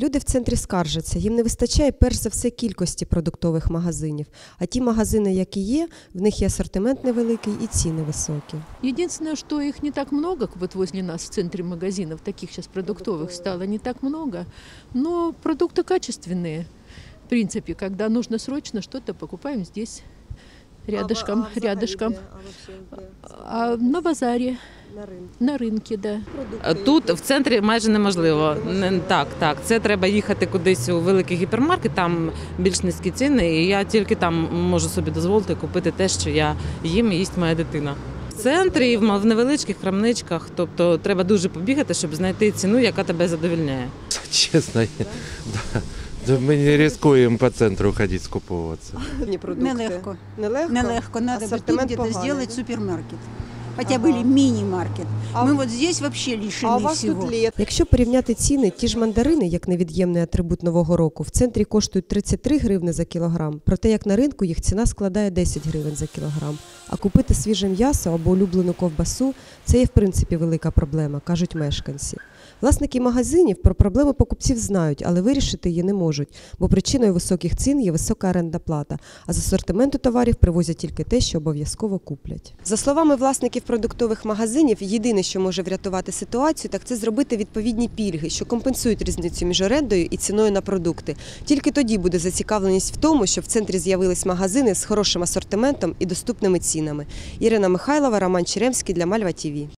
Люди в центрі скаржаться, їм не вистачає перш за все кількості продуктових магазинів. А ті магазини, які є, в них і асортимент невеликий, і ціни високі. Единственное, что их не так много, вот возле нас в центре магазинов, таких сейчас продуктовых стало не так много, но продукты качественные. В принципе, когда нужно срочно что-то, покупаем здесь, рядышком, рядышком. А на базаре, на рынке, да. Тут в центрі майже неможливо. Не- Так, так. Це треба їхати кудись у великий гіпермаркет, там більш низькі ціни, і я тільки там можу собі дозволити купити те, що я їм і їсть моя дитина. В центрі і в ма- в невеличких крамничках, тобто треба дуже побігати, щоб знайти ціну, яка тебе задовільняє. Честно, да. Да мы не рискуем по центру ходить скуповываться. Нелегко. Нелегко? Нелегко. Надо бы тут Ассортимент где-то поганий, сделать да? супермаркет. Хотя Ага. бы или мини-маркет. А Мы в- вот здесь вообще лишены А у вас всего. тут літ. Якщо порівняти ціни, ті ж мандарини, як невід'ємний атрибут нового року, в центрі коштують 33 гривни за кілограм, проте як на ринку їх ціна складає 10 гривень за кілограм. А купити свіже м'ясо або улюблену ковбасу це є в принципі велика проблема, кажуть мешканці. Власники магазинів про проблеми покупців знають, але вирішити її не можуть, бо причиною високих цін є висока оренда плата, а з асортименту товарів привозять тільки те, що обов'язково куплять. За словами власників продуктових магазинів, єдине, що може врятувати ситуацію, так це зробити відповідні пільги, що компенсують різницю між орендою і ціною на продукти. Тільки тоді буде зацікавленість в тому, щоб в центрі з'явились магазини з хорошим асортиментом і доступними цінами. Ірина Михайлова, Роман Черемський для Мальва ТІВІ.